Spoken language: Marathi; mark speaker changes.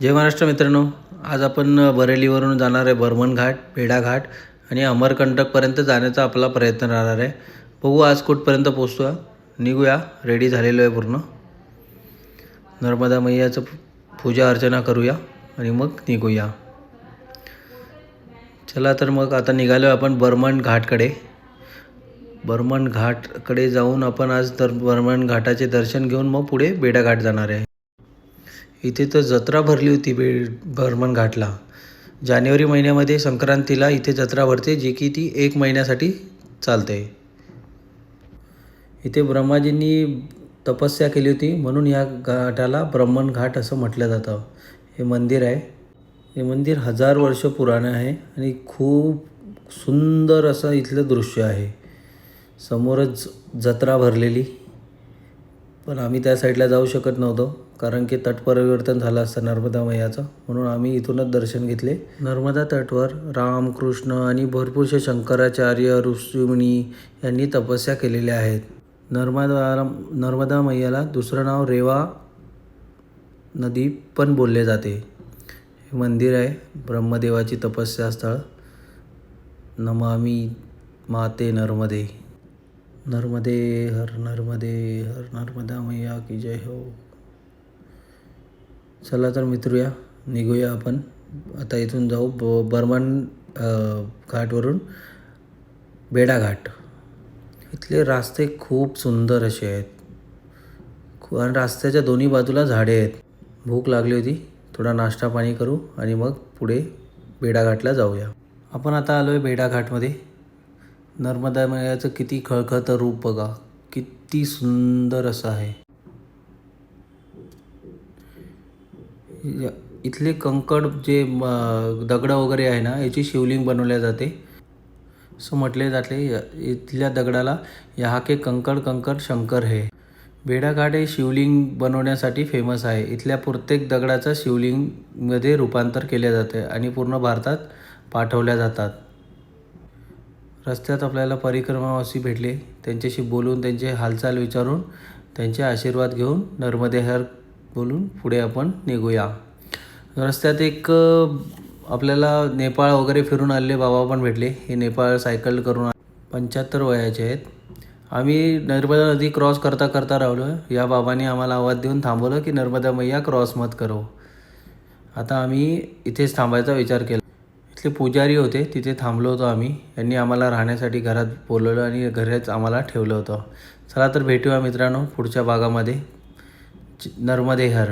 Speaker 1: जय महाराष्ट्र मित्रांनो. आज आपण बरेलीवरून जाणार आहे बर्मन घाट पेढा घाट आणि अमरकंटकपर्यंत जाण्याचा आपला प्रयत्न राहणार आहे. बघू आज कुठपर्यंत पोचतो निघूया. रेडी झालेलो आहे पूर्ण. नर्मदा मैयाचं पूजा अर्चना करूया आणि मग निघूया. चला तर मग आता निघालो आपण बर्मन घाटकडे. बर्मन घाटकडे जाऊन आपण आज तर बर्मन घाटाचे दर्शन घेऊन मग पुढे बेडाघाट जाणार आहे. इथे तर जत्रा भरली होती बे बर्मन घाटला. जानेवारी महिन्यामध्ये संक्रांतीला इथे जत्रा भरते जी की ती एक महिन्यासाठी चालते. इथे ब्रह्माजींनी तपस्या केली होती म्हणून या घाटाला ब्रह्मन घाट असं म्हटलं जातं. हे मंदिर आहे. हे मंदिर हजार वर्ष पुराणं आहे आणि खूप सुंदर असं इथलं दृश्य आहे. समोरच जत्रा भरलेली. पण आम्ही त्या साईडला जाऊ शकत नव्हतो कारण की तट परिवर्तन झालं असतं नर्मदा मैयाचं. म्हणून आम्ही इथूनच दर्शन घेतले. नर्मदा तटवर राम कृष्ण आणि भरपूरसे शंकराचार्य ऋषिमुनी यांनी तपस्या केलेल्या आहेत. नर्मदा नर्मदा मैयाला दुसरं नाव रेवा नदी पण बोलले जाते. हे मंदिर आहे ब्रह्मदेवाची तपस्या स्थळ नमामी माते नर्मदे. नर्मदे हर नर्मदे हर नर्मदा मैया की जय हो। चला तर मित्रूया निघूया आपण. आता इथून जाऊ ब बर्मन घाटवरून बेडा घाट इथले रस्ते खूप सुंदर असे आहेत. खू आणि रस्त्याच्या दोन्ही बाजूला झाडे आहेत. भूक लागली होती थोडा नाश्ता पाणी करू आणि मग पुढे बेडाघाटला जाऊया. आपण आता आलो आहे बेडाघाटमध्ये. नर्मदा मैयाचं किती खळखळतं रूप बघा. किती सुंदर असं आहे. इथले कंकड जे दगडं वगैरे आहे ना याची शिवलिंग बनवल्या जाते. असं म्हटले जाते इथल्या दगडाला यहाँ के कंकड कंकड शंकर हे. बेडाघाट हे शिवलिंग बनवण्यासाठी फेमस आहे. इथल्या प्रत्येक दगडाचं शिवलिंगमध्ये रूपांतर केले जाते आणि पूर्ण भारतात पाठवल्या जातात. रस्त्यात आपल्याला परिक्रमावासी भेटले. त्यांच्याशी बोलून त्यांचे हालचाल विचारून त्यांचे आशीर्वाद घेऊन नर्मदेहर बोलून पुढे आपण निघूया. रस्त्यात एक आपल्याला नेपाळ वगैरे फिरून आलेले बाबा पण भेटले. हे नेपाळ सायकल करून पंच्याहत्तर वयाचे आहेत. आम्ही नर्मदा नदी क्रॉस करता करता राहिलो. या बाबाने आम्हाला आवाज देऊन थांबवलं की नर्मदा मैया क्रॉस मत करो. आता आम्ही इथेच थांबायचा विचार केला. तिथले पुजारी होते तिथे थांबलो होतो आम्ही. यांनी आम्हाला राहण्यासाठी घरात बोलवलं आणि घरीच आम्हाला ठेवलं होतं. चला तर भेटूया मित्रांनो पुढच्या भागामध्ये. नर्मदे नर्मदेहर.